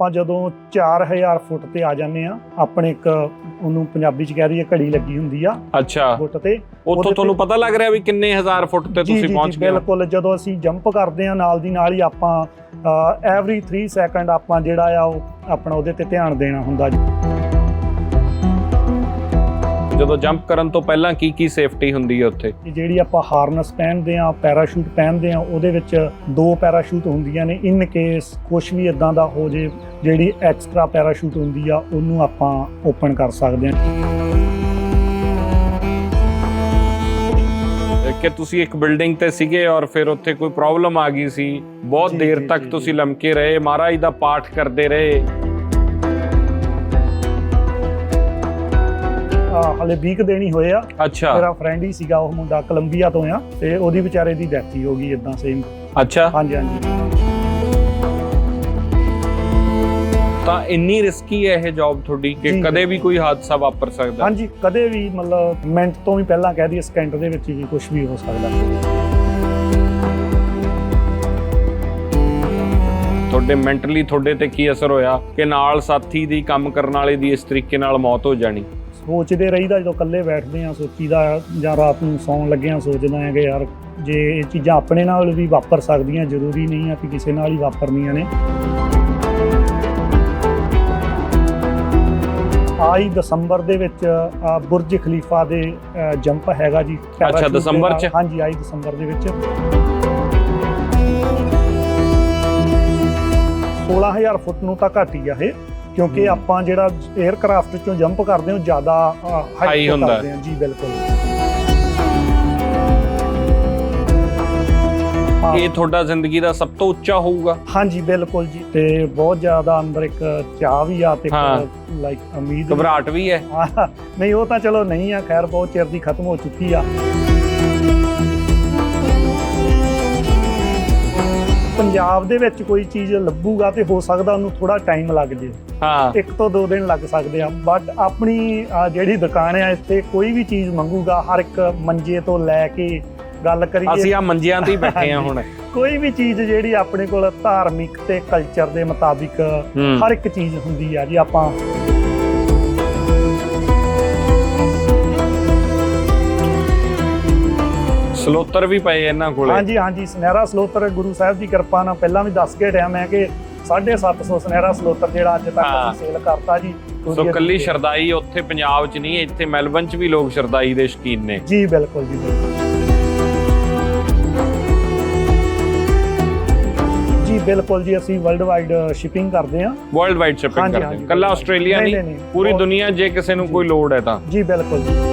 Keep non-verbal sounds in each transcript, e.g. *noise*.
ਆਪਾਂ ਜਦੋਂ 4000 ਫੁੱਟ ਤੇ ਆ ਜਾਂਦੇ ਆ ਆਪਣੇ ਇੱਕ ਉਹਨੂੰ ਪੰਜਾਬੀ ਚ ਕਹਿ ਦਈਏ ਘੜੀ ਲੱਗੀ ਹੁੰਦੀ ਆ। ਅੱਛਾ। ਫੁੱਟ ਤੇ। ਉੱਥੋਂ ਤੁਹਾਨੂੰ ਪਤਾ ਲੱਗ ਰਿਹਾ ਵੀ ਕਿੰਨੇ ਹਜ਼ਾਰ ਫੁੱਟ ਤੇ ਤੁਸੀਂ ਪਹੁੰਚ ਗਏ ਹੋ? ਬਿਲਕੁਲ ਜਦੋਂ ਅਸੀਂ ਜੰਪ ਕਰਦੇ ਆ ਨਾਲ ਦੀ ਨਾਲ ਹੀ ਆਪਾਂ ਐਵਰੀ 3 ਸੈਕਿੰਡ ਆਪਾਂ ਜਿਹੜਾ ਆ ਉਹ ਆਪਣਾ ਉਹਦੇ ਤੇ ਧਿਆਨ ਦੇਣਾ ਹੁੰਦਾ ਜੀ। ਜਦੋਂ ਜੰਪ ਕਰਨ ਤੋਂ ਪਹਿਲਾਂ ਕੀ ਕੀ ਸੇਫਟੀ ਹੁੰਦੀ ਹੈ ਉੱਥੇ? ਜਿਹੜੀ ਆਪਾਂ ਹਾਰਨਸ ਪਹਿਨਦੇ ਆ ਪੈਰਾਸ਼ੂਟ ਪਹਿਨਦੇ ਆ ਉਹਦੇ ਵਿੱਚ ਦੋ ਪੈਰਾਸ਼ੂਟ ਹੁੰਦੀਆਂ ਨੇ। ਇਨ ਕੇਸ ਕੁਝ ਵੀ ਇਦਾਂ ਦਾ ਹੋ ਜੇ ਜਿਹੜੀ ਐਕਸਟਰਾ ਪੈਰਾਸ਼ੂਟ ਹੁੰਦੀ ਆ ਉਹਨੂੰ ਆਪਾਂ ਓਪਨ ਕਰ ਸਕਦੇ ਆ ਕਿ ਤੁਸੀਂ ਇੱਕ ਬਿਲਡਿੰਗ ਤੇ ਸੀਗੇ ਔਰ ਫਿਰ ਉੱਥੇ ਕੋਈ ਪ੍ਰੋਬਲਮ ਆ ਗਈ ਸੀ? ਬਹੁਤ ਦੇਰ ਤੱਕ ਤੁਸੀਂ। ਲਮਕੇ ਰਹੇ ਮਹਾਰਾਜ ਦਾ ਪਾਠ ਕਰਦੇ ਰਹੇ। ਹਲੇ 20 ਕੁ ਦਿਨ ਹੀ ਹੋਏ ਆ। ਅੱਛਾ। ਮੇਰਾ ਫਰੈਂਡ ਹੀ ਸੀਗਾ ਉਹ ਮੁੰਡਾ ਕੋਲੰਬੀਆ ਤੋਂ ਆ ਤੇ ਉਹਦੀ ਵਿਚਾਰੇ ਦੀ ਡੈਥ ਹੀ ਹੋ ਗਈ ਇਦਾਂ ਸੇਮ ਅੱਛਾ। ਹਾਂਜੀ ਹਾਂਜੀ। ਤਾਂ ਇੰਨੀ ਰਿਸਕੀ ਹੈ ਇਹ ਜੌਬ ਤੁਹਾਡੀ ਕਿ। ਕਦੇ ਵੀ ਕੋਈ ਹਾਦਸਾ ਵਾਪਰ ਸਕਦਾ? ਹਾਂਜੀ ਕਦੇ ਵੀ ਮਤਲਬ ਮਿੰਟ ਤੋਂ ਵੀ ਪਹਿਲਾਂ ਕਹਿ ਦਈਏ ਸਕਿੰਟ ਦੇ ਵਿੱਚ ਵੀ ਕੁਝ ਵੀ ਹੋ ਸਕਦਾ। ਤੁਹਾਡੇ ਮੈਂਟਲੀ ਤੁਹਾਡੇ ਤੇ ਕੀ ਅਸਰ ਹੋਇਆ ਕਿ ਨਾਲ ਸਾਥੀ ਦੀ ਕੰਮ ਕਰਨ ਵਾਲੇ ਦੀ ਇਸ ਤਰੀਕੇ ਨਾਲ ਮੌਤ ਹੋ ਜਾਣੀ? ਸੋਚਦੇ ਰਹੀਦਾ ਜਦੋਂ ਇਕੱਲੇ ਬੈਠਦੇ ਆ ਸੋਚੀਦਾ ਜਾਂ ਰਾਤ ਨੂੰ ਸੌਣ ਲੱਗਿਆ ਸੋਚਦਾ ਆ ਕਿ ਯਾਰ ਜੇ ਇਹ ਚੀਜ਼ਾਂ ਆਪਣੇ ਨਾਲ ਵੀ ਵਾਪਰ ਸਕਦੀਆਂ ਜ਼ਰੂਰੀ ਨਹੀਂ ਆ ਕਿ ਕਿਸੇ ਨਾਲ ਹੀ ਵਾਪਰਨੀਆਂ ਨੇ। ਆਈ ਦਸੰਬਰ ਦੇ ਵਿੱਚ ਬੁਰਜ ਖਲੀਫਾ ਦੇ ਜੰਪ ਹੈਗਾ ਜੀ ਦੇ ਦਸੰਬਰ 'ਚ? ਹਾਂਜੀ ਆਈ ਦਸੰਬਰ ਦੇ ਵਿੱਚ। 16000 ਫੁੱਟ ਨੂੰ ਤਾਂ ਘੱਟ ਹੀ ਆ ਇਹ। ਕਿਉਂਕਿ। ਆਪਾਂ ਜਿਹੜਾ 에ਅਰਕ੍ਰਾਫਟ ਚੋਂ ਜੰਪ ਕਰਦੇ ਹਾਂ ਜ਼ਿਆਦਾ ਹਾਈ ਹੁੰਦਾ। ਜੀ ਬਿਲਕੁਲ। ਇਹ ਤੁਹਾਡਾ ਜ਼ਿੰਦਗੀ ਦਾ ਸਭ ਤੋਂ ਉੱਚਾ ਹੋਊਗਾ। ਹਾਂਜੀ ਬਿਲਕੁਲ ਜੀ। ਤੇ ਬਹੁਤ ਜ਼ਿਆਦਾ ਅੰਦਰ ਇੱਕ ਚਾਹ ਵੀ ਆ ਤੇ। ਲਾਈਕ ਉਮੀਦ ਵੀ- ਘਬਰਾਹਟ ਵੀ ਹੈ। ਨਹੀਂ ਉਹ ਤਾਂ ਚਲੋ ਨਹੀਂ ਆ। ਖੈਰ ਬਹੁਤ ਚਿਰ ਦੀ ਖਤਮ ਹੋ ਚੁੱਕੀ ਆ। ਪੰਜਾਬ ਦੇ ਵਿੱਚ ਕੋਈ ਚੀਜ਼ ਲੱਭੂਗਾ ਤੇ ਹੋ ਸਕਦਾ ਉਹਨੂੰ ਥੋੜਾ ਟਾਈਮ ਲੱਗ ਜੇ। ਹਾਂ। ਇੱਕ ਤੋਂ ਦੋ ਦਿਨ ਲੱਗ ਸਕਦੇ ਆ। ਬਟ ਆਪਣੀ ਜਿਹੜੀ ਦੁਕਾਨ ਆ ਇੱਥੇ ਕੋਈ ਵੀ ਚੀਜ਼ ਮੰਗੂਗਾ ਹਰ ਇੱਕ ਮੰਜੇ ਤੋਂ ਲੈ ਕੇ ਗੱਲ ਅਸੀਂ ਕਰੀਏ ਆ ਮੰਜਿਆਂ ਤੇ ਹੀ ਬੈਠੇ ਆ ਹੁਣ। ਕੋਈ ਵੀ ਚੀਜ਼ ਜਿਹੜੀ ਆਪਣੇ ਕੋਲ ਧਾਰਮਿਕ ਤੇ ਕਲਚਰ ਦੇ ਮੁਤਾਬਿਕ ਹਰ ਇੱਕ ਚੀਜ਼ ਹੁੰਦੀ ਆ ਜੀ ਆਪਾਂ ਸਲੋਤਰ ਵੀ ਪਏ ਇਹਨਾਂ ਕੋਲੇ। ਹਾਂਜੀ ਹਾਂਜੀ ਸੁਨਹਿਰਾ ਸਲੋਤਰ ਗੁਰੂ ਸਾਹਿਬ ਦੀ ਕਿਰਪਾ ਨਾਲ। ਪਹਿਲਾਂ ਵੀ ਦੱਸ ਕੇ ਰਿਹਾ ਮੈਂ ਕਿ 750 ਸੁਨਹਿਰਾ ਸਲੋਤਰ ਜਿਹੜਾ ਅੱਜ ਤੱਕ ਹਾਂ। ਅਸੀਂ ਸੇਲ ਕਰਤਾ ਜੀ। ਸੋ ਕੱਲੀ ਸ਼ਰਦਾਈ ਉੱਥੇ ਪੰਜਾਬ 'ਚ ਨਹੀਂ ਇੱਥੇ ਮੈਲਬਨ 'ਚ ਵੀ ਲੋਕ ਸ਼ਰਦਾਈ ਦੇ ਸ਼ੌਕੀਨ ਨੇ। ਜੀ ਬਿਲਕੁਲ ਜੀ ਬਿਲਕੁਲ। ਜੀ ਬਿਲਕੁਲ ਜੀ ਅਸੀਂ ਵਰਲਡ ਵਾਈਡ ਸ਼ਿਪਿੰਗ ਕਰਦੇ ਹਾਂ। ਵਰਲਡ ਵਾਈਡ ਸ਼ਿਪਿੰਗ ਹਾਂਜੀ, ਕਰਦੇ ਹਾਂਜੀ, ਹੋ ਕੱਲਾ। ਆਸਟ੍ਰੇਲੀਆ ਨਹੀਂ, ਨਹੀਂ ਨਹੀਂ, ਨਹੀਂ। ਪੂਰੀ ਉਹ- ਦੁਨੀਆ ਜੇ ਕਿਸੇ ਨੂੰ ਕੋਈ ਲੋੜ ਹੈ ਤਾਂ। ਜੀ ਬਿਲਕੁਲ ਜੀ।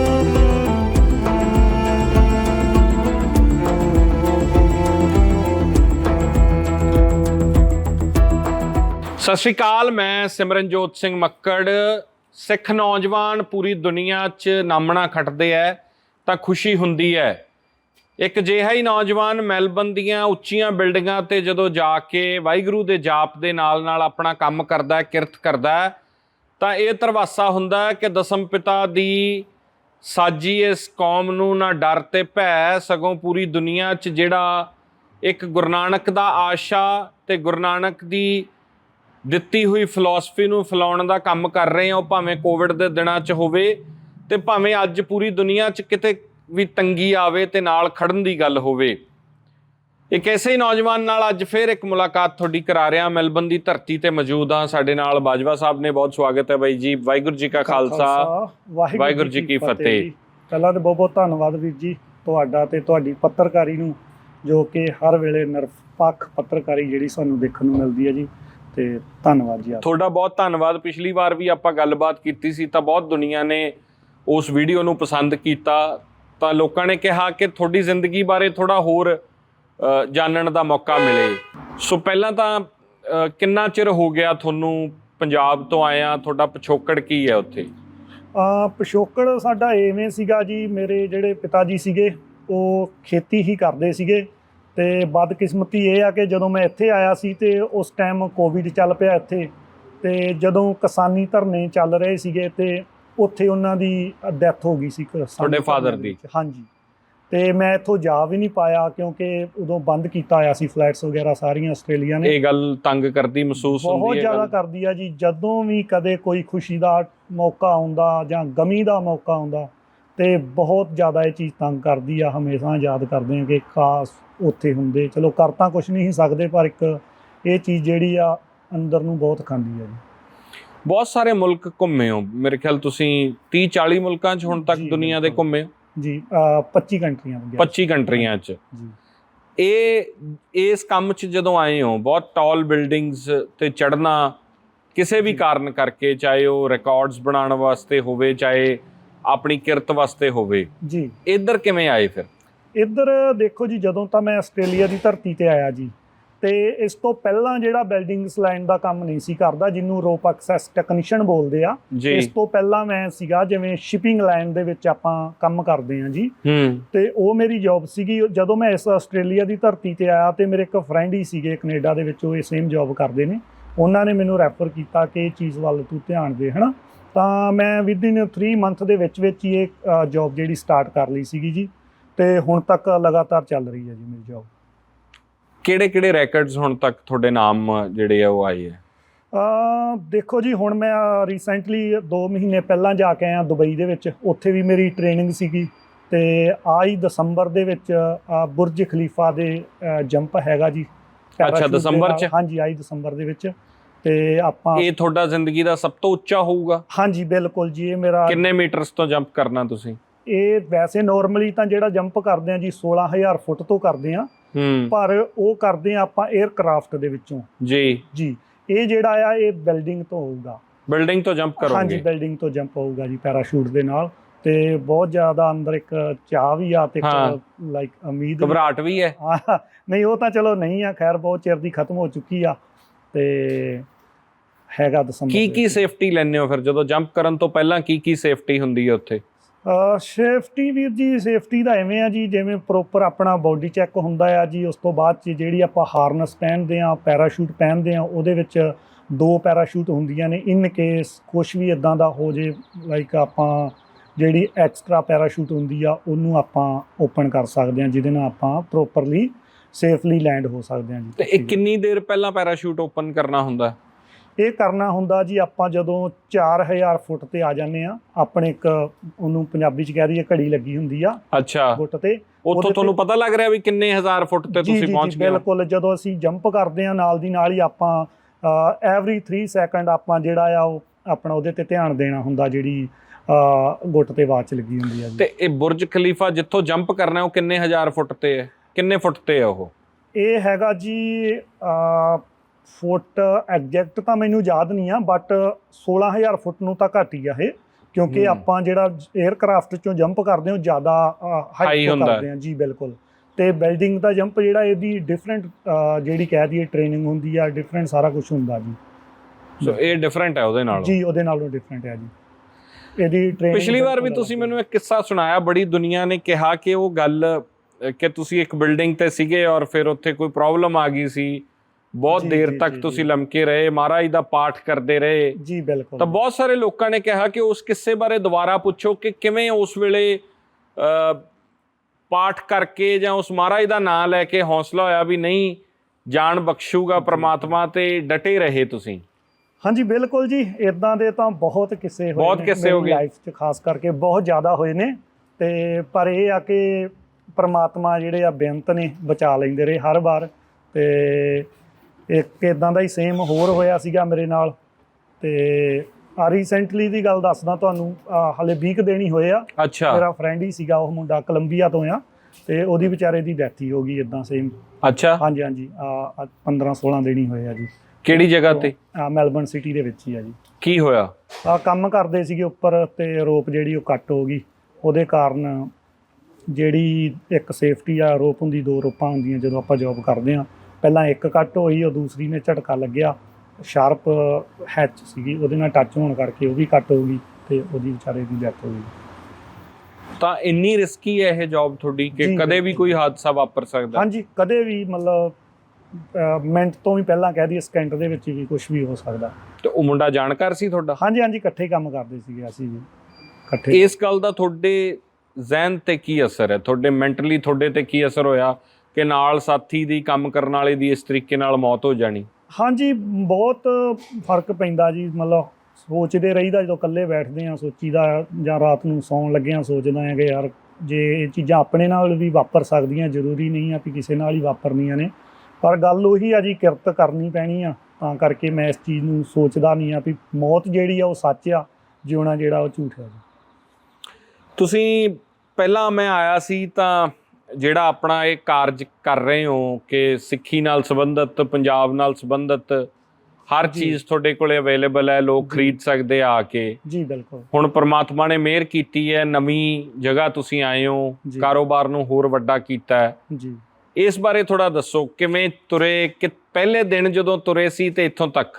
ਸਤਿ ਸ਼੍ਰੀ ਅਕਾਲ, ਮੈਂ ਸਿਮਰਨਜੋਤ ਸਿੰਘ ਮੱਕੜ। ਸਿੱਖ ਨੌਜਵਾਨ ਪੂਰੀ ਦੁਨੀਆ 'ਚ ਨਾਮਣਾ ਖੱਟਦੇ ਐ, ਤਾਂ ਖੁਸ਼ੀ ਹੁੰਦੀ ਹੈ ਇੱਕ ਜਿਹਾ ਹੀ ਨੌਜਵਾਨ ਮੈਲਬਨ ਦੀਆਂ ਉੱਚੀਆਂ ਬਿਲਡਿੰਗਾਂ ਤੇ ਜਦੋਂ ਜਾ ਕੇ ਵਾਹਿਗੁਰੂ ਦੇ ਜਾਪ ਦੇ ਨਾਲ ਨਾਲ ਆਪਣਾ ਕੰਮ ਕਰਦਾ, ਕਿਰਤ ਕਰਦਾ, ਤਾਂ ਇਹ ਤਰਵਾਸਾ ਹੁੰਦਾ ਕਿ ਦਸਮ ਪਿਤਾ ਦੀ ਸਾਜੀ ਇਸ ਕੌਮ ਨੂੰ ਨਾ ਡਰ ਤੇ ਭੈ, ਸਗੋਂ ਪੂਰੀ ਦੁਨੀਆ 'ਚ ਜਿਹੜਾ ਇੱਕ ਗੁਰੂ ਨਾਨਕ ਦਾ ਆਸ਼ਾ ਤੇ ਗੁਰੂ ਨਾਨਕ ਦੀ ਦਿੱਤੀ ਹੋਈ ਫਿਲਾਸਫੀ ਨੂੰ ਫੈਲਾਉਣ ਦਾ ਕੰਮ ਕਰ ਰਹੇ ਆ ਉਹ ਭਾਵੇਂ ਕੋਵਿਡ ਦੇ ਦਿਨਾਂ 'ਚ ਹੋਵੇ ਤੇ ਭਾਵੇਂ ਅੱਜ ਪੂਰੀ ਦੁਨੀਆ 'ਚ ਕਿਤੇ ਵੀ ਤੰਗੀ ਆਵੇ ਤੇ ਨਾਲ ਖੜਨ ਦੀ ਗੱਲ ਹੋਵੇ। ਇੱਕ ਐਸੇ ਹੀ ਨੌਜਵਾਨ ਨਾਲ ਅੱਜ ਫੇਰ ਇੱਕ ਮੁਲਾਕਾਤ ਤੁਹਾਡੀ ਕਰਾ ਰਿਹਾ ਮੈਲਬਨ ਦੀ ਧਰਤੀ ਤੇ ਮੌਜੂਦ ਹਾਂ। ਸਾਡੇ ਨਾਲ ਬਾਜਵਾ ਸਾਹਿਬ ਨੇ ਬਹੁਤ ਸਵਾਗਤ ਹੈ ਬਾਈ ਜੀ। ਵਾਹਿਗੁਰੂ ਜੀ ਕਾ ਖਾਲਸਾ। ਵਾਹਿਗੁਰੂ ਜੀ ਕੀ ਫਤਿਹ। ਪਹਿਲਾਂ ਤਾਂ ਬਹੁਤ ਬਹੁਤ ਧੰਨਵਾਦ ਵੀਰ ਜੀ ਤੁਹਾਡਾ ਤੇ ਤੁਹਾਡੀ ਪੱਤਰਕਾਰੀ ਨੂੰ ਜੋ ਕਿ ਹਰ ਵੇਲੇ ਨਿਰਪੱਖ ਪੱਤਰਕਾਰੀ ਜਿਹੜੀ ਸਾਨੂੰ ਦੇਖਣ ਨੂੰ ਮਿਲਦੀ ਹੈ ਜੀ। ਤੇ ਧੰਨਵਾਦ ਜੀ ਆਪ। ਤੁਹਾਡਾ ਬਹੁਤ ਧੰਨਵਾਦ। ਪਿਛਲੀ ਵਾਰ ਵੀ ਆਪਾਂ ਗੱਲਬਾਤ ਕੀਤੀ ਸੀ ਤਾਂ ਬਹੁਤ ਦੁਨੀਆ ਨੇ ਉਸ ਵੀਡੀਓ ਨੂੰ ਪਸੰਦ ਕੀਤਾ। ਤਾਂ ਲੋਕਾਂ ਨੇ ਕਿਹਾ ਕਿ ਤੁਹਾਡੀ ਜ਼ਿੰਦਗੀ ਬਾਰੇ ਥੋੜਾ ਹੋਰ ਅ, ਜਾਣਨ ਦਾ ਮੌਕਾ ਮਿਲੇ। ਸੋ ਪਹਿਲਾਂ ਤਾਂ ਅ, ਕਿੰਨਾ ਚਿਰ ਹੋ ਗਿਆ ਤੁਹਾਨੂੰ ਪੰਜਾਬ ਤੋਂ ਆਇਆ? ਤੁਹਾਡਾ ਪਿਛੋਕੜ ਕੀ ਹੈ ਉੱਥੇ? ਆ ਪਿਛੋਕੜ ਸਾਡਾ ਐਵੇਂ ਸੀਗਾ ਜੀ ਮੇਰੇ ਜਿਹੜੇ ਪਿਤਾ ਜੀ ਸੀਗੇ ਉਹ ਖੇਤੀ ਹੀ ਕਰਦੇ ਸੀਗੇ। ਤੇ ਬਦਕਿਸਮਤੀ ਇਹ ਆ ਕਿ ਜਦੋਂ ਮੈਂ ਇੱਥੇ ਆਇਆ ਸੀ ਤੇ ਉਸ ਟਾਈਮ ਕੋਵਿਡ ਚੱਲ ਪਿਆ ਇੱਥੇ ਤੇ ਜਦੋਂ ਕਿਸਾਨੀ ਧਰਨੇ ਚੱਲ ਰਹੇ ਸੀਗੇ ਤੇ ਉੱਥੇ ਉਹਨਾਂ ਦੀ ਡੈਥ ਹੋ ਗਈ ਸੀ ਤੁਹਾਡੇ ਧਰਨੇ ਦੀ? ਹਾਂਜੀ ਤੇ ਮੈਂ ਇੱਥੋਂ ਜਾ ਵੀ ਨਹੀਂ ਪਾਇਆ ਕਿਉਂਕਿ ਉਦੋਂ ਬੰਦ ਕੀਤਾ ਹੋਇਆ ਸੀ ਫਲਾਈਟਸ ਵਗੈਰਾ ਸਾਰੀਆਂ ਆਸਟ੍ਰੇਲੀਆ ਨੇ ਇਹ ਗੱਲ ਤੰਗ ਕਰਦੀ ਮਹਿਸੂਸ ਬਹੁਤ ਹੁੰਦੀ ਹੈ ਜ਼ਿਆਦਾ ਗੱਲ? ਕਰਦੀ ਆ ਜੀ ਜਦੋਂ ਵੀ ਕਦੇ ਕੋਈ ਖੁਸ਼ੀ ਦਾ ਮੌਕਾ ਆਉਂਦਾ ਜਾਂ ਗਮੀ ਦਾ ਮੌਕਾ ਆਉਂਦਾ ਤੇ ਬਹੁਤ ਜ਼ਿਆਦਾ ਇਹ ਚੀਜ਼ ਤੰਗ ਕਰਦੀ ਆ ਹਮੇਸ਼ਾ ਯਾਦ ਕਰਦੇ ਆ ਕਿ ਖਾਸ ਉੱਥੇ ਹੁੰਦੇ। ਚਲੋ ਕਰ ਤਾਂ ਕੁਝ ਨਹੀਂ ਸਕਦੇ ਪਰ ਇੱਕ ਇਹ ਚੀਜ਼ ਜਿਹੜੀ ਆ ਅੰਦਰ ਨੂੰ ਬਹੁਤ ਖਾਂਦੀ ਆ ਜੀ। ਬਹੁਤ ਸਾਰੇ ਮੁਲਕ ਘੁੰਮੇ ਹੋ। ਮੇਰੇ ਖਿਆਲ ਤੁਸੀਂ 30 40 ਮੁਲਕਾਂ 'ਚ ਹੁਣ ਤੱਕ ਦੁਨੀਆ ਦੇ। ਘੁੰਮੇ ਹੋ? ਜੀ ਅਹ 25 ਕੰਟਰੀਆਂ ਦੇ 25 ਕੰਟਰੀਆਂ 'ਚ। ਜੀ। ਇਹ ਇਸ ਕੰਮ 'ਚ ਜਦੋਂ ਆਏ ਹੋ ਬਹੁਤ ਟਾਲ ਬਿਲਡਿੰਗਸ ਤੇ ਚੜਨਾ ਕਿਸੇ ਵੀ। ਕਾਰਨ ਕਰਕੇ ਚਾਹੇ ਉਹ ਰਿਕਾਰਡਸ ਬਣਾਉਣ ਵਾਸਤੇ ਹੋਵੇ ਚਾਹੇ ਆਪਣੀ ਕਿਰਤ ਵਾਸਤੇ ਹੋਵੇ। ਜੀ। ਇੱਧਰ ਕਿਵੇਂ ਆਏ ਫਿਰ? ਇੱਧਰ ਦੇਖੋ ਜੀ ਜਦੋਂ ਤਾਂ ਮੈਂ ਆਸਟ੍ਰੇਲੀਆ ਦੀ ਧਰਤੀ ਤੇ ਆਇਆ ਜੀ ਤੇ ਇਸ ਤੋਂ ਪਹਿਲਾਂ ਜਿਹੜਾ ਬਿਲਡਿੰਗਸ ਲਾਈਨ ਦਾ ਕੰਮ ਨਹੀਂ ਸੀ ਕਰਦਾ ਜਿਹਨੂੰ ਰੋਪ ਐਕਸੈਸ ਟੈਕਨੀਸ਼ੀਅਨ ਬੋਲਦੇ ਆ ਇਸ ਤੋਂ ਪਹਿਲਾਂ ਮੈਂ ਸੀਗਾ ਜਿਵੇਂ ਸ਼ਿਪਿੰਗ ਲਾਈਨ ਦੇ ਵਿੱਚ ਆਪਾਂ ਕੰਮ ਕਰਦੇ ਹਾਂ ਜੀ। ਤੇ ਉਹ ਮੇਰੀ ਜੌਬ ਸੀਗੀ ਜਦੋਂ ਮੈਂ ਇਸ ਆਸਟ੍ਰੇਲੀਆ ਦੀ ਧਰਤੀ ਤੇ ਆਇਆ ਤੇ ਮੇਰੇ ਇੱਕ ਫਰੈਂਡ ਹੀ ਸੀਗੇ ਕੈਨੇਡਾ ਦੇ ਵਿੱਚ ਉਹ ਇਹ ਸੇਮ ਜੌਬ ਕਰਦੇ ਨੇ। ਉਹਨਾਂ ਨੇ ਮੈਨੂੰ ਰੈਫਰ ਕੀਤਾ ਕਿ ਇਹ ਚੀਜ਼ ਵੱਲ ਤੂੰ ਧਿਆਨ ਦੇ ਹਨਾ? ਤਾਂ ਮੈਂ ਵਿਦਿਨ 3 ਮੰਥ ਦੇ ਵਿੱਚ ਵਿੱਚ ਹੀ ਇਹ ਜੌਬ ਜਿਹੜੀ ਸਟਾਰਟ ਕਰ ਲਈ ਸੀਗੀ ਜੀ। ਤੇ ਹੁਣ ਤੱਕ ਲਗਾਤਾਰ ਚੱਲ ਰਹੀ ਹੈ ਜੀ ਮੇਰੀ ਜੌਬ ਕਿਹੜੇ ਕਿਹੜੇ ਰੈਕੋਰਡਸ ਹੁਣ ਤੱਕ ਤੁਹਾਡੇ ਨਾਮ ਜਿਹੜੇ ਆ ਉਹ ਆਏ ਆ? ਅ ਦੇਖੋ ਜੀ ਹੁਣ ਮੈਂ ਰੀਸੈਂਟਲੀ 2 ਮਹੀਨੇ ਪਹਿਲਾਂ ਜਾ ਕੇ ਆਇਆ ਦੁਬਈ ਦੇ ਵਿੱਚ। ਉੱਥੇ ਵੀ ਮੇਰੀ ਟ੍ਰੇਨਿੰਗ ਸੀਗੀ। ਤੇ ਆਈ ਦਸੰਬਰ ਦੇ ਵਿੱਚ ਬੁਰਜ ਖਲੀਫਾ ਦੇ ਜੰਪ ਹੈਗਾ ਜੀ। ਦੇ ਦਸੰਬਰ। 'ਚ? ਹਾਂਜੀ ਆਈ ਦਸੰਬਰ ਦੇ ਵਿੱਚ। ਤੇ ਆਪਾਂ ਇਹ ਤੁਹਾਡਾ ਜ਼ਿੰਦਗੀ ਦਾ ਸਭ ਤੋਂ ਉੱਚਾ ਹੋਊਗਾ? ਹਾਂਜੀ ਬਿਲਕੁਲ ਜੀ ਇਹ ਮੇਰਾ ਕਿੰਨੇ ਮੀਟਰਸ ਤੋਂ ਜੰਪ ਕਰਨਾ ਤੁਸੀਂ? ਇਹ ਵੈਸੇ ਨਾਰਮਲੀ ਤਾਂ ਜਿਹੜਾ ਜੰਪ ਕਰਦੇ ਆ ਜੀ 16000 ਫੁੱਟ ਤੋਂ ਕਰਦੇ ਆ ਹੂੰ। ਪਰ ਉਹ ਕਰਦੇ ਆ ਆਪਾਂ 에ਅਰਕ੍ਰਾਫਟ ਦੇ ਵਿੱਚੋਂ। ਜੀ। ਜੀ ਇਹ ਜਿਹੜਾ ਆ ਇਹ ਬਿਲਡਿੰਗ ਤੋਂ ਹੋਊਗਾ। ਬਿਲਡਿੰਗ ਤੋਂ ਜੰਪ ਹਾਂਜੀ ਕਰੋਗੇ ਬਿਲਡਿੰਗ ਤੋਂ ਜੰਪ ਹੋਊਗਾ ਜੀ ਪੈਰਾਸ਼ੂਟ ਦੇ ਨਾਲ। ਤੇ ਬਹੁਤ ਜ਼ਿਆਦਾ ਅੰਦਰ ਇੱਕ ਚਾਹ ਵੀ ਆ ਤੇ। ਇੱਕ ਲਾਈਕ ਉਮੀਦ ਘਬਰਾਹਟ ਵੀ ਹਾਂ, ਨਹੀਂ ਉਹ ਤਾਂ ਚਲੋ ਨਹੀਂ ਆ ਖੈਰ ਬਹੁਤ ਚਿਰ ਦੀ ਖਤਮ ਹੋ ਚੁੱਕੀ ਆ। ਤੇ ਹੈਗਾ ਦਸੰਬਰ ਕੀ ਕੀ ਸੇਫਟੀ ਲੈਣੇ ਹੋ ਫਿਰ? ਜਦੋਂ ਜੰਪ ਕਰਨ ਤੋਂ ਪਹਿਲਾਂ ਕੀ ਕੀ ਸੇਫਟੀ ਹੁੰਦੀ ਹੈ ਉੱਥੇ? ਸੇਫਟੀ ਵੀਰ ਜੀ ਸੇਫਟੀ ਦਾ ਐਵੇਂ ਆ ਜੀ ਜਿਵੇਂ ਪ੍ਰੋਪਰ ਆਪਣਾ ਬਾਡੀ ਚੈੱਕ ਹੁੰਦਾ ਆ ਜੀ ਉਸ ਤੋਂ ਬਾਅਦ ਚ ਜਿਹੜੀ ਆਪਾਂ ਹਾਰਨਸ ਪਹਿਨਦੇ ਆ ਪੈਰਾਸ਼ੂਟ ਪਹਿਨਦੇ ਆ ਉਹਦੇ ਵਿੱਚ ਦੋ ਪੈਰਾਸ਼ੂਟ ਹੁੰਦੀਆਂ ਨੇ ਇਨ ਕੇਸ ਕੁਝ ਵੀ ਇਦਾਂ ਦਾ ਹੋ ਜੇ ਲਾਈਕ ਆਪਾਂ ਜਿਹੜੀ ਐਕਸਟਰਾ ਪੈਰਾਸ਼ੂਟ ਹੁੰਦੀ ਆ ਉਹਨੂੰ ਆਪਾਂ ਓਪਨ ਕਰ ਸਕਦੇ ਆ ਜਿਹਦੇ ਨਾਲ ਆਪਾਂ ਪ੍ਰੋਪਰਲੀ ਸੇਫਲੀ ਲੈਂਡ ਹੋ ਸਕਦੇ ਆ ਜੀ। ਤੇ ਇਹ ਕਿੰਨੀ ਦੇਰ ਪਹਿਲਾਂ ਪੈਰਾਸ਼ੂਟ ਓਪਨ ਕਰਨਾ ਹੁੰਦਾ? ਇਹ ਕਰਨਾ ਹੁੰਦਾ ਜੀ ਆਪਾਂ ਜਦੋਂ 4000 ਫੁੱਟ ਤੇ ਆ ਜਾਂਦੇ ਆ ਆਪਣੇ ਇੱਕ ਉਹਨੂੰ ਪੰਜਾਬੀ ਚ ਕਹਿ ਦਈਏ ਘੜੀ ਲੱਗੀ ਹੁੰਦੀ ਆ ਅੱਛਾ। ਫੁੱਟ ਤੇ। ਉੱਥੋਂ ਤੁਹਾਨੂੰ ਪਤਾ ਲੱਗ ਰਿਹਾ ਵੀ ਕਿੰਨੇ ਹਜ਼ਾਰ ਫੁੱਟ ਤੇ ਤੁਸੀਂ ਪਹੁੰਚ ਗਏ ਹੋ? ਬਿਲਕੁਲ ਜਦੋਂ ਅਸੀਂ ਜੰਪ ਕਰਦੇ ਆ ਨਾਲ ਦੀ ਨਾਲ ਹੀ ਆਪਾਂ ਐਵਰੀ 3 ਸੈਕਿੰਡ ਆਪਾਂ ਜਿਹੜਾ ਆ ਉਹ ਆਪਣਾ ਉਹਦੇ ਤੇ ਧਿਆਨ ਦੇਣਾ ਹੁੰਦਾ ਜਿਹੜੀ ਗੁੱਟ ਤੇ ਵਾਚ ਲੱਗੀ ਹੁੰਦੀ ਆ ਜੀ। ਤੇ ਇਹ ਬੁਰਜ ਖਲੀਫਾ ਜਿੱਥੋਂ ਜੰਪ ਕਰਨਾ ਹੈ, ਉਹ ਕਿੰਨੇ ਹਜ਼ਾਰ ਫੁੱਟ ਤੇ ਹੈ? ਕਿੰਨੇ ਫੁੱਟ ਤੇ ਹੈ ਉਹ? ਇਹ ਹੈਗਾ ਜੀ ਅਹ, ਫੁੱਟ ਐਗਜ਼ੈਕਟ ਤਾਂ ਮੈਨੂੰ ਯਾਦ ਨਹੀਂ ਆ ਬਟ 16000 ਫੁੱਟ ਨੂੰ ਤਾਂ ਘੱਟ ਹੀ ਆ ਇਹ ਕਿਉਂਕਿ। ਆਪਾਂ ਜਿਹੜਾ 에ਅਰਕ੍ਰਾਫਟ ਚੋਂ ਜੰਪ ਕਰਦੇ ਹਾਂ ਜ਼ਿਆਦਾ ਹਾਈ ਹੁੰਦਾ। ਕਰਦੇ ਹਾਂ ਜੀ ਬਿਲਕੁਲ। ਤੇ ਬਿਲਡਿੰਗ ਦਾ ਜੰਪ ਜਿਹੜਾ ਇਹਦੀ ਡਿਫਰੈਂਟ ਜਿਹੜੀ ਕਹਿ ਦਈਏ ਟ੍ਰੇਨਿੰਗ ਹੁੰਦੀ ਆ ਡਿਫਰੈਂਟ ਸਾਰਾ ਕੁਝ ਹੁੰਦਾ ਜੀ। ਸੋ ਇਹ ਡਿਫਰੈਂਟ ਹੈ ਉਹਦੇ ਨਾਲੋਂ? ਜੀ ਉਹਦੇ ਨਾਲੋਂ ਡਿਫਰੈਂਟ ਹੈ ਜੀ। ਇਹਦੀ ਟ੍ਰੇਨਿੰਗ ਪਿਛਲੀ ਵਾਰ ਵੀ ਤੁਸੀਂ ਮੈਨੂੰ ਇੱਕ ਕਿੱਸਾ ਸੁਣਾਇਆ ਬੜੀ ਦੁਨੀਆ ਨੇ ਕਿਹਾ ਕਿ ਉਹ ਗੱਲ ਅ, ਕਿ ਤੁਸੀਂ ਇੱਕ ਬਿਲਡਿੰਗ ਤੇ ਸੀਗੇ ਔਰ ਫਿਰ ਉੱਥੇ ਕੋਈ ਪ੍ਰੋਬਲਮ ਆ ਗਈ ਸੀ। ਬਹੁਤ ਦੇਰ ਤੱਕ ਤੁਸੀਂ। ਲਮਕੇ ਰਹੇ ਮਹਾਰਾਜ ਦਾ ਪਾਠ ਕਰਦੇ ਰਹੇ। ਜੀ ਬਿਲਕੁਲ। ਤਾਂ ਬਹੁਤ ਸਾਰੇ ਲੋਕਾਂ ਨੇ ਕਿਹਾ ਕਿ ਉਸ ਕਿੱਸੇ ਬਾਰੇ ਦੁਬਾਰਾ ਪੁੱਛੋ ਕਿ ਕਿਵੇਂ ਉਸ ਵੇਲੇ ਪਾਠ ਕਰਕੇ ਜਾਂ ਉਸ ਮਹਾਰਾਜ ਦਾ ਨਾਮ ਲੈ ਕੇ ਹੌਸਲਾ ਹੋਇਆ ਵੀ ਨਹੀਂ ਜਾਨ ਬਖਸ਼ੂਗਾ ਪ੍ਰਮਾਤਮਾ ਤੇ ਡਟੇ ਰਹੇ ਤੁਸੀਂ। ਹਾਂਜੀ ਬਿਲਕੁਲ ਜੀ। ਇਦਾਂ ਦੇ ਤਾਂ ਬਹੁਤ ਕਿੱਸੇ ਹੋਏ ਬਹੁਤ ਕਿੱਸੇ ਹੋ ਗਏ। ਲਾਈਫ 'ਚ ਖਾਸ ਕਰਕੇ ਬਹੁਤ ਜ਼ਿਆਦਾ ਹੋਏ ਨੇ। ਤੇ ਪਰ ਇਹ ਆ ਕਿ ਪ੍ਰਮਾਤਮਾ ਜਿਹੜੇ ਆ ਬੇਅੰਤ ਨੇ ਬਚਾ ਲੈਂਦੇ ਰਹੇ ਹਰ ਵਾਰ। ਤੇ ਇੱਕ ਇਦਾਂ ਦਾ ਹੀ ਸੇਮ ਹੋਰ ਹੋਇਆ ਸੀਗਾ ਮੇਰੇ ਨਾਲ। ਤੇ ਆ ਰੀਸੈਂਟਲੀ ਦੀ ਗੱਲ ਦੱਸਦਾ ਤੁਹਾਨੂੰ ਹਲੇ 20 ਕੁ ਦਿਨ ਹੀ ਹੋਏ ਆ। ਮੇਰਾ ਫਰੈਂਡ ਹੀ ਸੀਗਾ ਉਹ ਮੁੰਡਾ ਕੋਲੰਬੀਆ ਤੋਂ ਆ। ਤੇ ਉਹਦੀ ਵਿਚਾਰੇ ਦੀ ਡੈਥ ਹੀ ਹੋ ਗਈ ਇਦਾਂ ਸੇਮ ਅੱਛਾ। ਹਾਂਜੀ ਹਾਂਜੀ। ਆ 15 16 ਦਿਨ ਹੀ ਹੋਏ ਆ ਜੀ। ਕਿਹੜੀ ਜਗ੍ਹਾ ਤੇ? ਆ ਮੈਲਬਨ ਸਿਟੀ ਦੇ ਵਿੱਚ ਹੀ ਆ ਜੀ। ਕੀ ਹੋਇਆ? ਆ ਕੰਮ ਕਰਦੇ ਸੀਗੇ ਉੱਪਰ ਤੇ ਰੋਪ ਜਿਹੜੀ ਉਹ ਕੱਟ ਹੋ ਗਈ। ਉਹਦੇ ਕਾਰਨ ਜਿਹੜੀ ਇੱਕ ਸੇਫਟੀ ਆ ਰੋਪ ਹੁੰਦੀ ਦੋ ਰੋਪਾਂ ਹੁੰਦੀਆਂ ਜਦੋਂ ਆਪਾਂ ਜੌਬ ਕਰਦੇ ਆ ਪਹਿਲਾਂ ਇੱਕ ਕੱਟ ਹੋਈ ਉਹ ਦੂਸਰੀ ਨੇ ਝਟਕਾ ਲੱਗਿਆ। ਸ਼ਾਰਪ ਹੈਚ ਸੀਗੀ ਉਹਦੇ ਨਾਲ ਟੱਚ ਹੋਣ ਕਰਕੇ ਉਹ ਵੀ ਕੱਟ ਹੋ ਗਈ ਤੇ ਉਹਦੀ ਵਿਚਾਰੇ ਦੀ ਡੈਥ ਹੋ ਗਈ। ਤਾਂ ਇੰਨੀ ਰਿਸਕੀ ਹੈ ਇਹ ਜੌਬ ਤੁਹਾਡੀ ਕਿ ਕਦੇ ਵੀ। ਕੋਈ ਹਾਦਸਾ ਵਾਪਰ ਸਕਦਾ? ਹਾਂਜੀ ਕਦੇ ਵੀ ਮਤਲਬ ਮਿੰਟ ਤੋਂ ਵੀ ਪਹਿਲਾਂ ਕਹਿ ਦਈਏ ਸਕਿੰਟ ਦੇ ਵਿੱਚ ਵੀ ਕੁਝ ਵੀ ਹੋ ਸਕਦਾ। ਤੇ ਉਹ ਮੁੰਡਾ ਜਾਣਕਾਰ ਸੀ ਤੁਹਾਡਾ? ਹਾਂਜੀ ਹਾਂਜੀ ਇਕੱਠੇ ਕੰਮ ਕਰਦੇ ਸੀਗੇ ਅਸੀਂ ਜੀ ਇਕੱਠੇ। ਇਸ ਗੱਲ ਦਾ ਤੁਹਾਡੇ ਜ਼ਹਿਨ ਤੇ ਕੀ ਅਸਰ ਹੈ? ਤੁਹਾਡੇ ਮੈਂਟਲੀ ਤੁਹਾਡੇ ਤੇ ਕੀ ਅਸਰ ਹੋਇਆ ਕਿ ਨਾਲ ਸਾਥੀ ਦੀ ਕੰਮ ਕਰਨ ਵਾਲੇ ਦੀ ਇਸ ਤਰੀਕੇ ਨਾਲ ਮੌਤ ਹੋ ਜਾਣੀ? ਹਾਂਜੀ ਬਹੁਤ ਫ਼ਰਕ ਪੈਂਦਾ ਜੀ। ਮਤਲਬ ਸੋਚਦੇ ਰਹੀਦਾ ਜਦੋਂ ਇਕੱਲੇ ਬੈਠਦੇ ਆ ਸੋਚੀਦਾ ਜਾਂ ਰਾਤ ਨੂੰ ਸੌਣ ਲੱਗੇ ਆ ਸੋਚਦਾ ਆ ਕਿ ਯਾਰ ਜੇ ਇਹ ਚੀਜ਼ਾਂ ਆਪਣੇ ਨਾਲ ਵੀ ਵਾਪਰ ਸਕਦੀਆਂ ਜ਼ਰੂਰੀ ਨਹੀਂ ਆ ਕਿ ਕਿਸੇ ਨਾਲ ਹੀ ਵਾਪਰਨੀਆਂ ਨੇ। ਪਰ ਗੱਲ ਉਹੀ ਆ ਜੀ ਕਿਰਤ ਕਰਨੀ ਪੈਣੀ ਆ। ਤਾਂ ਕਰਕੇ ਮੈਂ ਇਸ ਚੀਜ਼ ਨੂੰ ਸੋਚਦਾ ਨਹੀਂ ਆ ਵੀ ਮੌਤ ਜਿਹੜੀ ਆ ਉਹ ਸੱਚ ਆ ਜਿਉਣਾ ਜਿਹੜਾ ਉਹ ਝੂਠ ਆ ਜੀ। ਤੁਸੀਂ ਪਹਿਲਾਂ ਮੈਂ ਆਇਆ ਸੀ ਤਾਂ ਜਿਹੜਾ ਆਪਣਾ ਇਹ ਕਾਰਜ ਕਰ ਰਹੇ ਹੋ ਕਿ ਸਿੱਖੀ ਨਾਲ ਸੰਬੰਧਿਤ ਪੰਜਾਬ ਨਾਲ ਸੰਬੰਧਿਤ ਹਰ। ਚੀਜ਼ ਤੁਹਾਡੇ ਕੋਲੇ ਅਵੇਲੇਬਲ ਹੈ ਲੋਕ। ਖਰੀਦ ਸਕਦੇ ਆ ਕੇ। ਜੀ ਬਿਲਕੁਲ। ਹੁਣ ਪ੍ਰਮਾਤਮਾ ਨੇ ਮਿਹਰ ਕੀਤੀ ਹੈ ਨਵੀਂ ਜਗ੍ਹਾ ਤੁਸੀਂ ਆਏ ਹੋ। ਕਾਰੋਬਾਰ ਨੂੰ ਹੋਰ ਵੱਡਾ ਕੀਤਾ ਹੈ। ਜੀ। ਇਸ ਬਾਰੇ ਥੋੜਾ ਦੱਸੋ ਕਿਵੇਂ ਤੁਰੇ ਕਿ ਪਹਿਲੇ ਦਿਨ ਜਦੋਂ ਤੁਰੇ ਸੀ ਤੇ ਇੱਥੋਂ ਤੱਕ?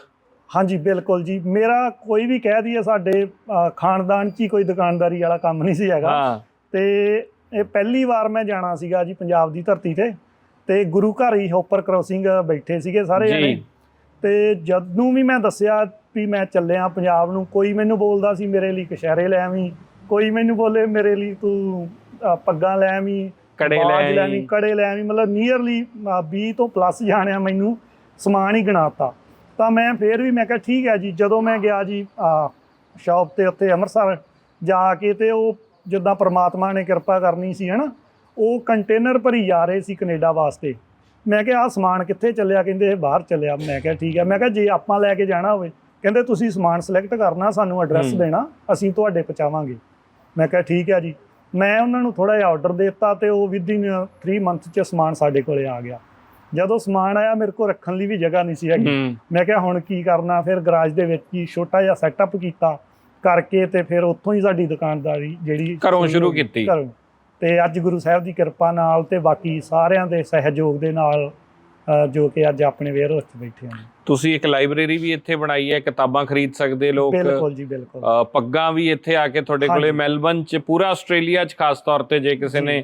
ਹਾਂਜੀ ਬਿਲਕੁਲ ਜੀ। ਮੇਰਾ ਕੋਈ ਵੀ ਕਹਿ ਦਈਏ ਸਾਡੇ ਖਾਨਦਾਨ 'ਚ ਹੀ ਕੋਈ ਦੁਕਾਨਦਾਰੀ ਵਾਲਾ ਕੰਮ ਨਹੀਂ ਸੀ ਹੈਗਾ। ਹਾਂ। ਤੇ ਇਹ ਪਹਿਲੀ ਵਾਰ ਮੈਂ ਜਾਣਾ ਸੀਗਾ ਜੀ ਪੰਜਾਬ ਦੀ ਧਰਤੀ ਤੇ ਤੇ ਗੁਰੂ ਘਰ ਹੀ ਹੋਪਰ ਕ੍ਰੋਸਿੰਗ ਬੈਠੇ ਸੀਗੇ ਸਾਰੇ। ਜਣੇ ਤੇ ਜਦ ਨੂੰ ਵੀ ਮੈਂ ਦੱਸਿਆ ਵੀ ਮੈਂ ਚੱਲਿਆ ਪੰਜਾਬ ਨੂੰ ਕੋਈ ਮੈਨੂੰ ਬੋਲਦਾ ਸੀ ਮੇਰੇ ਲਈ ਕਸ਼ਹਿਰੇ ਲੈ ਆਵੀਂ ਕੋਈ ਮੈਨੂੰ ਬੋਲੇ ਮੇਰੇ ਲਈ ਤੂੰ ਪੱਗਾਂ ਲੈ ਆਵੀਂ ਕੜੇ ਲੈ। ਆਵੀਂ ਕੜੇ ਲੈ ਆਵੀਂ ਮਤਲਬ ਨੀਅਰਲੀ 20 ਤੋਂ ਪਲੱਸ ਜਾਣਿਆ ਮੈਨੂੰ ਸਮਾਨ ਹੀ ਗਣਾਤਾ ਤਾਂ ਮੈਂ ਫੇਰ ਵੀ ਮੈਂ ਕਿਹਾ ਠੀਕ ਹੈ ਜੀ ਜਦੋਂ ਮੈਂ ਗਿਆ ਜੀ ਸ਼ਾਪ ਤੇ ਉੱਤੇ ਅੰਮ੍ਰਿਤਸਰ ਜਾ ਕੇ ਤੇ ਉਹ ਜਿੱਦਾਂ ਪ੍ਰਮਾਤਮਾ ਨੇ ਕਿਰਪਾ ਕਰਨੀ ਸੀ ਹਨਾ? ਉਹ ਕੰਟੇਨਰ ਭਰੀ ਜਾ ਰਹੇ ਸੀ ਕੈਨੇਡਾ ਵਾਸਤੇ। ਮੈਂ ਕਿਹਾ ਆ ਸਮਾਨ ਕਿੱਥੇ ਚੱਲਿਆ? ਕਹਿੰਦੇ ਇਹ ਬਾਹਰ ਚੱਲਿਆ। ਮੈਂ ਕਿਹਾ ਠੀਕ ਹੈ। ਮੈਂ ਕਿਹਾ ਜੇ ਆਪਾਂ ਲੈ ਕੇ ਜਾਣਾ ਹੋਵੇ। ਕਹਿੰਦੇ ਤੁਸੀਂ ਸਮਾਨ ਸਿਲੈਕਟ ਕਰਨਾ ਸਾਨੂੰ ਐਡਰੈਸ। ਦੇਣਾ ਅਸੀਂ ਤੁਹਾਡੇ ਪਹੁੰਚਾਵਾਂਗੇ। ਮੈਂ ਕਿਹਾ ਠੀਕ ਹੈ ਜੀ। ਮੈਂ ਉਹਨਾਂ ਨੂੰ ਥੋੜਾ ਜਿਹਾ ਆਰਡਰ ਦਿੱਤਾ ਤੇ ਉਹ ਵਿਦਿਨ 3 ਮੰਥ ਚ ਸਮਾਨ ਸਾਡੇ ਕੋਲੇ ਆ ਗਿਆ। ਜਦੋਂ ਸਮਾਨ ਆਇਆ ਮੇਰੇ ਕੋਲ ਰੱਖਣ ਲਈ ਵੀ ਜਗ੍ਹਾ ਨਹੀਂ ਸੀ ਹੈਗੀ। ਮੈਂ ਕਿਹਾ ਹੁਣ ਕੀ ਕਰਨਾ? ਫਿਰ ਗਰਾਜ ਦੇ ਵਿੱਚ ਹੀ ਛੋਟਾ ਜਿਹਾ ਸੈਟਅਪ ਕੀਤਾ। ਕਰਕੇ ਤੇ ਫਿਰ ਉੱਥੋਂ ਹੀ ਸਾਡੀ ਦੁਕਾਨਦਾਰੀ ਜਿਹੜੀ ਘਰੋਂ ਸ਼ੁਰੂ ਕੀਤੀ। ਘਰੋਂ ਤੇ ਅੱਜ ਗੁਰੂ ਸਾਹਿਬ ਦੀ ਕਿਰਪਾ ਨਾਲ ਤੇ ਬਾਕੀ ਸਾਰਿਆਂ ਦੇ ਸਹਿਯੋਗ ਦੇ ਨਾਲ ਅ, ਜੋ ਕਿ ਅੱਜ ਆਪਣੇ ਵੇਅਰ ਵਿੱਚ ਬੈਠੇ ਹਾਂ ਤੁਸੀਂ ਇੱਕ ਲਾਇਬ੍ਰੇਰੀ ਵੀ ਇੱਥੇ ਬਣਾਈ ਹੈ ਕਿਤਾਬਾਂ ਖਰੀਦ ਸਕਦੇ ਲੋਕ ਬਿਲਕੁਲ ਜੀ ਬਿਲਕੁਲ ਅ, ਪੱਗਾਂ ਵੀ ਇੱਥੇ ਆ ਕੇ ਤੁਹਾਡੇ ਕੋਲੇ ਹਾਂਜੀ। ਮੈਲਬਨ ਚ ਪੂਰਾ ਆਸਟ੍ਰੇਲੀਆ ਚ ਖਾਸ ਤੌਰ ਤੇ ਜੇ ਕਿਸੇ ਜੀ। ਨੇ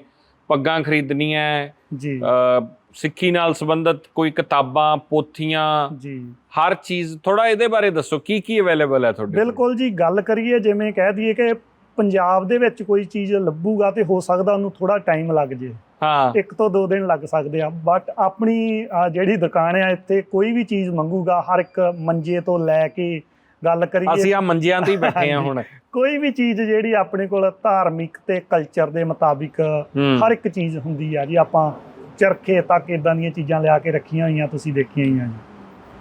ਪੱਗਾਂ ਖਰੀਦਣੀਆਂ ਹੈ ਜੀ ਅ, ਸਿੱਖੀ ਨਾਲ ਸੰਬੰਧਿਤ ਕੋਈ ਕਿਤਾਬਾਂ ਪੋਥੀਆਂ ਜੀ। ਹਰ ਚੀਜ਼ ਥੋੜਾ ਇਹਦੇ ਬਾਰੇ ਦੱਸੋ ਕੀ ਕੀ ਅਵੇਲੇਬਲ ਹੈ ਤੁਹਾਡੇ ਕੋਲ? ਬਿਲਕੁਲ ਜੀ ਗੱਲ ਕਰੀਏ ਜਿਵੇਂ ਕਹਿ ਦਈਏ ਕਿ ਪੰਜਾਬ ਦੇ ਵਿੱਚ ਕੋਈ ਚੀਜ਼ ਲੱਭੂਗਾ ਤੇ ਹੋ ਸਕਦਾ ਉਹਨੂੰ ਥੋੜਾ ਟਾਈਮ ਲੱਗ ਜੇ। ਹਾਂ। ਇੱਕ ਤੋਂ ਦੋ ਦਿਨ ਲੱਗ ਸਕਦੇ ਆ ਬਟ ਆਪਣੀ ਜਿਹੜੀ ਦੁਕਾਨ ਆ ਇੱਥੇ ਕੋਈ ਵੀ ਚੀਜ਼ ਮੰਗੂਗਾ ਹਰ ਇੱਕ ਮੰਜੇ ਤੋਂ ਲੈ ਕੇ ਗੱਲ ਕਰੀਏ। ਅਸੀਂ ਆ ਮੰਜਿਆਂ ਤੇ ਹੀ ਬੈਠੇ ਆ ਹੁਣ। ਕੋਈ ਵੀ ਚੀਜ਼ ਜਿਹੜੀ ਆਪਣੇ ਕੋਲ ਧਾਰਮਿਕ ਤੇ ਕਲਚਰ ਦੇ ਮੁਤਾਬਿਕ ਹਰ ਇੱਕ ਚੀਜ਼ ਹੁੰਦੀ ਆ ਜੀ ਆਪਾਂ ਚਰਖੇ ਤੱਕ ਇਦਾਂ ਦੀਆਂ ਚੀਜ਼ਾਂ ਲਿਆ ਕੇ ਰੱਖੀਆਂ ਹੋਈਆਂ ਤੁਸੀਂ ਦੇਖੀਆਂ ਹੀ ਆ ਜੀ।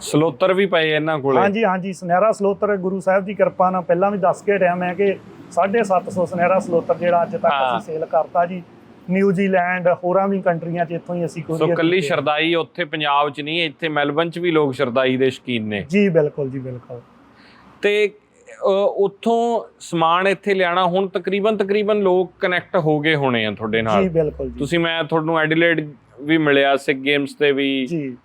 ਸਲੋਤਰ ਵੀ ਪਏ ਇਹਨਾਂ ਕੋਲੇ? ਹਾਂਜੀ ਹਾਂਜੀ ਸੁਨਹਿਰਾ ਸਲੋਤਰ ਗੁਰੂ ਸਾਹਿਬ ਦੀ ਕਿਰਪਾ ਨਾਲ ਪਹਿਲਾਂ ਵੀ ਦੱਸ ਕੇ ਹਟਿਆ ਮੈਂ ਕਿ 750 ਸੁਨਹਿਰਾ ਸਲੋਤਰ ਜਿਹੜਾ ਅੱਜ ਤੱਕ ਹਾਂ। ਅਸੀਂ ਸੇਲ ਕਰਤਾ ਜੀ। ਨਿਊਜ਼ੀਲੈਂਡ ਹੋਰਾਂ ਵੀ ਕੰਟਰੀਆਂ 'ਚ ਇੱਥੋਂ ਹੀ ਅਸੀਂ ਸੋ ਕੱਲੀ ਕੀਤੇ। ਸ਼ਰਦਾਈ ਉੱਥੇ ਪੰਜਾਬ ਚ ਨਹੀਂ ਇੱਥੇ ਮੈਲਬਨ ਚ ਵੀ ਲੋਕ ਸ਼ਰਦਾਈ ਦੇ ਸ਼ਕੀਨ ਨੇ। ਜੀ ਬਿਲਕੁਲ ਜੀ ਬਿਲਕੁਲ। ਤੇ ਅ, ਉੱਥੋਂ ਸਮਾਨ ਇੱਥੇ ਲਿਆਣਾ ਹੁਣ ਤਕਰੀਬਨ ਤਕਰੀਬਨ ਲੋਕ ਕਨੈਕਟ ਹੋ ਗਏ ਹੋਣੇ ਆ ਤੁਹਾਡੇ ਜੀ ਨਾਲ ਬਿਲਕੁਲ ਜੀ। ਤੁਸੀਂ ਮੈਂ ਤੁਹਾਨੂੰ ਐਡੀਲੇਡ ਵੀ ਮਿਲਿਆ ਸਿੱਖ ਗੇਮਸ ਤੇ ਵੀ ਜੀ।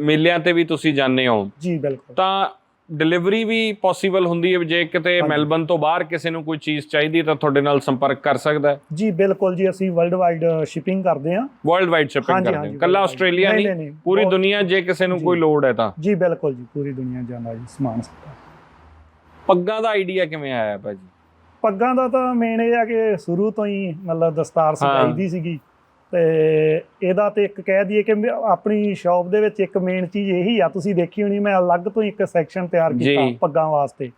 ਮੇਲਿਆਂ ਤੇ ਵੀ ਤੁਸੀਂ ਜਾਂਦੇ ਹੋ। ਜੀ ਬਿਲਕੁਲ। ਤਾਂ ਡਿਲੀਵਰੀ ਵੀ ਪੋਸੀਬਲ ਹੁੰਦੀ ਹੈ ਜੇ ਕਿਤੇ। ਮੈਲਬਨ ਤੋਂ ਬਾਹਰ ਕਿਸੇ ਨੂੰ ਕੋਈ ਚੀਜ਼ ਚਾਹੀਦੀ ਤਾਂ ਤੁਹਾਡੇ ਨਾਲ ਸੰਪਰਕ ਕਰ ਸਕਦਾ ਜੀ ਬਿਲਕੁਲ ਜੀ ਅਸੀਂ ਵਰਲਡ ਵਾਈਡ ਸ਼ਿਪਿੰਗ ਕਰਦੇ ਹਾਂ। ਵਰਲਡ ਵਾਈਡ ਸ਼ਿਪਿੰਗ ਕਰਦੇ ਹੋ। ਕੱਲਾ। ਆਸਟ੍ਰੇਲੀਆ ਨਹੀਂ, ਪੂਰੀ ਦੁਨੀਆ ਜੇ ਕਿਸੇ ਨੂੰ। ਕੋਈ ਲੋੜ ਹੈ ਤਾਂ। ਜੀ ਬਿਲਕੁਲ ਜੀ ਪੂਰੀ ਦੁਨੀਆ ਜਾਂਦਾ ਜੀ ਸਮਾਨ ਪੱਗਾਂ ਦਾ ਆਈਡੀਆ ਕਿਵੇਂ ਆਇਆ ਭਾਜੀ? ਪੱਗਾਂ ਦਾ ਤਾਂ ਮੇਨ ਇਹ ਆ ਕਿ ਸ਼ੁਰੂ ਤੋਂ ਹੀ ਮਤਲਬ ਦਸਤਾਰ ਸਜਾਈ ਦੀ ਸੀਗੀ। ਤੇ ਇਹਦਾ ਤੇ ਇੱਕ ਕਹਿ ਦਈਏ ਕਿ ਆਪਣੀ ਸ਼ਾਪ ਦੇ ਵਿੱਚ ਇੱਕ ਮੇਨ ਚੀਜ਼ ਇਹੀ ਆ ਤੁਸੀਂ ਦੇਖੀ ਹੋਣੀ ਮੈਂ ਅਲੱਗ ਤੋਂ ਇੱਕ ਸੈਕਸ਼ਨ ਤਿਆਰ ਕੀਤਾ। ਪੱਗਾਂ ਵਾਸਤੇ।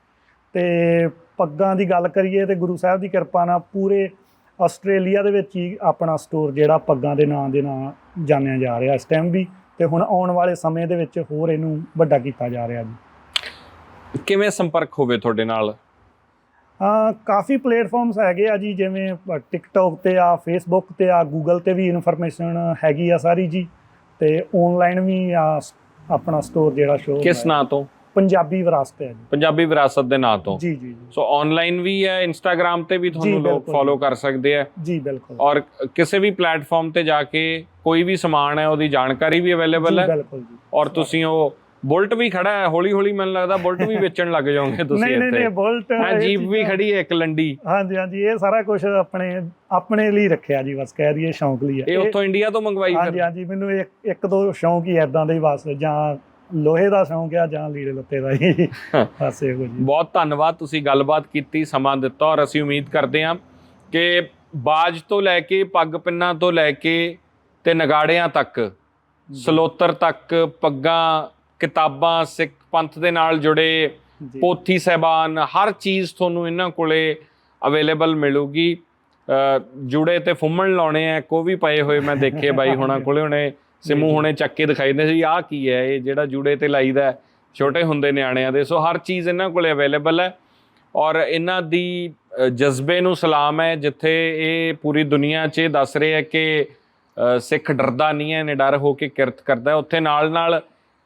ਤੇ ਪੱਗਾਂ ਦੀ ਗੱਲ ਕਰੀਏ ਤੇ ਗੁਰੂ ਸਾਹਿਬ ਦੀ ਕਿਰਪਾ ਨਾਲ ਪੂਰੇ ਆਸਟ੍ਰੇਲੀਆ ਦੇ ਵਿੱਚ ਹੀ ਆਪਣਾ ਸਟੋਰ ਜਿਹੜਾ ਪੱਗਾਂ ਦੇ ਨਾਂ ਦੇ ਨਾਂ ਜਾਣਿਆ ਜਾ ਰਿਹਾ ਇਸ ਟਾਈਮ ਵੀ ਤੇ ਹੁਣ ਆਉਣ ਵਾਲੇ ਸਮੇਂ ਦੇ ਵਿੱਚ ਹੋਰ ਇਹਨੂੰ ਵੱਡਾ ਕੀਤਾ ਜਾ ਰਿਹਾ ਜੀ। ਕਿਵੇਂ ਸੰਪਰਕ ਹੋਵੇ ਤੁਹਾਡੇ ਨਾਲ? ਕਾਫੀ ਪਲੇਟਫਾਰਮਸ ਹੈਗੇ ਆ ਜੀ ਜਿਵੇਂ ਟਿਕਟੌਕ ਤੇ ਆ ਫੇਸਬੁੱਕ ਤੇ ਆ ਗੂਗਲ ਤੇ ਵੀ ਇਨਫੋਰਮੇਸ਼ਨ ਹੈਗੀ ਆ ਸਾਰੀ ਜੀ ਤੇ ਆਨਲਾਈਨ ਵੀ ਆ ਆਪਣਾ ਸਟੋਰ ਜਿਹੜਾ ਸ਼ੋ ਕਿਸ ਨਾਂ ਤੋਂ? ਪੰਜਾਬੀ ਵਿਰਾਸਤ ਹੈ ਜੀ। ਪੰਜਾਬੀ ਵਿਰਾਸਤ ਦੇ ਨਾਂ ਤੋਂ? ਜੀ ਜੀ ਜੀ। ਸੋ ਆਨਲਾਈਨ ਵੀ ਹੈ ਇੰਸਟਾਗ੍ਰam ਤੇ ਵੀ ਤੁਹਾਨੂੰ ਲੋਕ ਫੋਲੋ ਜੀ। ਕਰ ਸਕਦੇ ਆ। ਜੀ ਬਿਲਕੁਲ। ਔਰ ਕਿਸੇ ਵੀ ਪਲੇਟਫਾਰਮ ਤੇ ਜਾ ਕੇ ਕੋਈ ਵੀ ਸਮਾਨ ਹੈ ਉਹਦੀ ਜਾਣਕਾਰੀ ਵੀ ਅਵੇਲੇਬਲ ਜੀ ਹੈ। ਬਿਲਕੁਲ ਜੀ। ਔਰ ਤੁਸੀਂ ਉਹ ਬੁਲਟ ਵੀ ਖੜਾ ਹੈ ਹੌਲੀ ਹੌਲੀ ਮੈਨੂੰ ਲੱਗਦਾ ਬੁਲਟ ਵੀ ਵੇਚਣ ਲੱਗ ਜਾਓਗੇ ਤੁਸੀਂ ਨਹੀਂ ਨਹੀਂ ਨਹੀਂ ਇੱਥੇ ਬੁਲਟ ਹਾਂ ਜੀਪ ਵੀ ਖੜੀ ਹੈ ਇੱਕ ਲੰਡੀ। ਹਾਂਜੀ ਹਾਂਜੀ ਇਹ ਸਾਰਾ ਕੁਝ ਆਪਣੇ ਆਪਣੇ ਲਈ ਰੱਖਿਆ ਜੀ ਬਸ ਕਹਿ ਦਈਏ ਸ਼ੌਂਕ ਲਈ ਹੈ। ਇਹ ਉੱਥੋਂ ਇੰਡੀਆ ਤੋਂ ਮੰਗਵਾਈ ਹਾਂਜੀ ਹਾਂਜੀ ਮੈਨੂੰ ਇੱਕ ਇੱਕ ਦੋ ਸ਼ੌਂਕ ਹੀ ਐਦਾਂ ਦੇ ਬਸ ਜਾਂ ਲੋਹੇ ਦਾ ਸ਼ੌਂਕ ਆ ਜਾਂ ਲੀੜੇ ਲੱਤੇ ਦਾ ਹੀ। ਬਸ ਇਹੋ ਜੀ ਬਹੁਤ ਧੰਨਵਾਦ ਤੁਸੀਂ ਗੱਲਬਾਤ ਕੀਤੀ ਸਮਾਂ ਦਿੱਤਾ ਔਰ ਅਸੀਂ ਉਮੀਦ ਕਰਦੇ ਹਾਂ ਕਿ ਬਾਜ ਤੋਂ ਲੈ ਕੇ ਪੱਗ ਪਿੰਨਾਂ ਤੋਂ ਲੈ ਕੇ ਤੇ ਨਗਾੜਿਆਂ ਤੱਕ ਸਲੋਤਰ ਤੱਕ ਪੱਗਾਂ ਕਿਤਾਬਾਂ ਸਿੱਖ ਪੰਥ ਦੇ ਨਾਲ ਜੁੜੇ ਪੋਥੀ ਸਹਿਬਾਨ ਹਰ ਚੀਜ਼ ਤੁਹਾਨੂੰ ਇਹਨਾਂ ਕੋਲੇ ਅਵੇਲੇਬਲ ਮਿਲੂਗੀ। ਜੁੜੇ ਤੇ ਫੁੰਮਣ ਲਾਉਣੇ ਆ ਕੋ ਵੀ ਪਏ ਹੋਏ ਮੈਂ ਦੇਖੇ ਬਾਈ *laughs* ਹੁਣਾਂ ਕੋਲੇ ਹੁਣੇ ਸਿਮੂ ਹੁਣੇ ਚੱਕ ਕੇ ਦਿਖਾਈਦੇ ਸੀ ਆਹ ਕੀ ਹੈ ਇਹ ਜਿਹੜਾ ਜੁੜੇ ਤੇ ਲਾਈਦਾ ਛੋਟੇ ਹੁੰਦੇ ਨਿਆਣਿਆਂ ਦੇ। ਸੋ ਹਰ ਚੀਜ਼ ਇਹਨਾਂ ਕੋਲੇ ਅਵੇਲੇਬਲ ਹੈ ਔਰ ਇਹਨਾਂ ਦੀ ਜਜ਼ਬੇ ਨੂੰ ਸਲਾਮ ਹੈ ਜਿੱਥੇ ਇਹ ਪੂਰੀ ਦੁਨੀਆ 'ਚ ਇਹ ਦੱਸ ਰਹੇ ਹੈ ਕਿ ਸਿੱਖ ਡਰਦਾ ਨਹੀਂ ਹੈ ਨਿਡਰ ਹੋ ਕੇ ਕਿਰਤ ਕਰਦਾ ਉੱਥੇ ਨਾਲ ਨਾਲ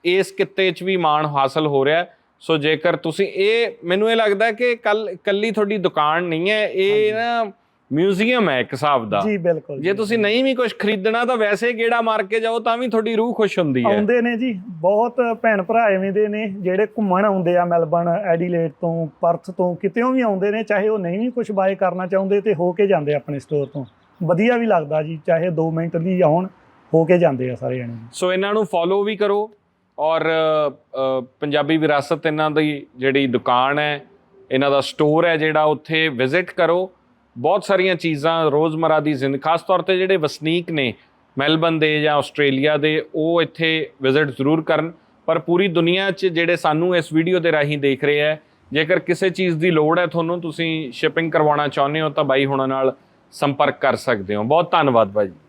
ਇਸ ਕਿੱਤੇ 'ਚ ਵੀ ਮਾਣ ਹਾਸਲ ਹੋ ਰਿਹਾ ਸੋ ਜੇਕਰ ਤੁਸੀਂ ਇਹ ਮੈਨੂੰ ਇਹ ਲੱਗਦਾ ਕਿ ਕੱਲ ਕੱਲੀ ਤੁਹਾਡੀ ਦੁਕਾਨ ਨਹੀਂ ਹੈ ਇਹ ਨਾ ਮਿਊਜ਼ੀਅਮ ਹੈ ਇੱਕ ਹਿਸਾਬ ਦਾ। ਜੀ ਬਿਲਕੁਲ ਜੇ ਜੀ। ਤੁਸੀਂ ਨਹੀਂ ਵੀ ਕੁਝ ਖਰੀਦਣਾ ਤਾਂ ਵੈਸੇ ਗੇੜਾ ਮਾਰ ਕੇ ਜਾਓ ਤਾਂ ਵੀ ਤੁਹਾਡੀ ਰੂਹ ਖੁਸ਼ ਹੁੰਦੀ ਹੈ। ਆਉਂਦੇ ਨੇ ਜੀ ਬਹੁਤ ਭੈਣ ਭਰਾ ਐਵੇਂ ਦੇ ਨੇ ਜਿਹੜੇ ਘੁੰਮਣ ਆਉਂਦੇ ਆ ਮੈਲਬਨ ਐਡੀਲੇਡ ਤੋਂ ਪਰਥ ਤੋਂ ਕਿਤੇੋਂ ਵੀ ਆਉਂਦੇ ਨੇ ਚਾਹੇ ਉਹ ਨਹੀਂ ਵੀ ਕੁਝ ਬਾਏ ਕਰਨਾ ਚਾਹੁੰਦੇ ਤੇ ਹੋ ਕੇ ਜਾਂਦੇ ਆਪਣੇ ਸਟੋਰ ਤੋਂ। ਵਧੀਆ ਵੀ ਲੱਗਦਾ ਜੀ ਚਾਹੇ 2 ਮਿੰਟ ਲਈ ਆਉਣ ਹੋ ਕੇ ਜਾਂਦੇ ਆ ਸਾਰੇ ਜਣੇ। ਸੋ ਇਹਨਾਂ ਨੂੰ ਫੋਲੋ ਵੀ ਕਰੋ। ਔਰ ਪੰਜਾਬੀ ਵਿਰਾਸਤ ਇਹਨਾਂ ਦੀ ਜਿਹੜੀ ਦੁਕਾਨ ਹੈ, ਇਹਨਾਂ ਦਾ ਸਟੋਰ ਹੈ ਜਿਹੜਾ ਉੱਥੇ ਵਿਜ਼ਿਟ ਕਰੋ। ਬਹੁਤ ਸਾਰੀਆਂ ਚੀਜ਼ਾਂ ਰੋਜ਼ਮਰਾ ਦੀ ਜ਼ਿੰਦਗੀ ਖਾਸ ਤੌਰ ਤੇ ਜਿਹੜੇ ਵਸਨੀਕ ਨੇ, ਮੈਲਬਨ ਦੇ ਜਾਂ ਆਸਟ੍ਰੇਲੀਆ ਦੇ, ਉਹ ਇੱਥੇ ਵਿਜ਼ਿਟ ਜ਼ਰੂਰ ਕਰਨ। ਪਰ ਪੂਰੀ ਦੁਨੀਆ 'ਚ ਜਿਹੜੇ ਸਾਨੂੰ ਇਸ ਵੀਡੀਓ ਦੇ ਰਾਹੀਂ ਦੇਖ ਰਹੇ ਹੈ, ਜੇਕਰ ਕਿਸੇ ਚੀਜ਼ ਦੀ ਲੋੜ ਹੈ ਤੁਹਾਨੂੰ, ਤੁਸੀਂ ਸ਼ਿਪਿੰਗ ਕਰਵਾਉਣਾ ਚਾਹੁੰਦੇ ਹੋ ਤਾਂ ਬਾਈ ਹੁਣਾਂ ਨਾਲ ਸੰਪਰਕ ਕਰ ਸਕਦੇ ਹੋ। ਬਹੁਤ ਧੰਨਵਾਦ ਬਾਈ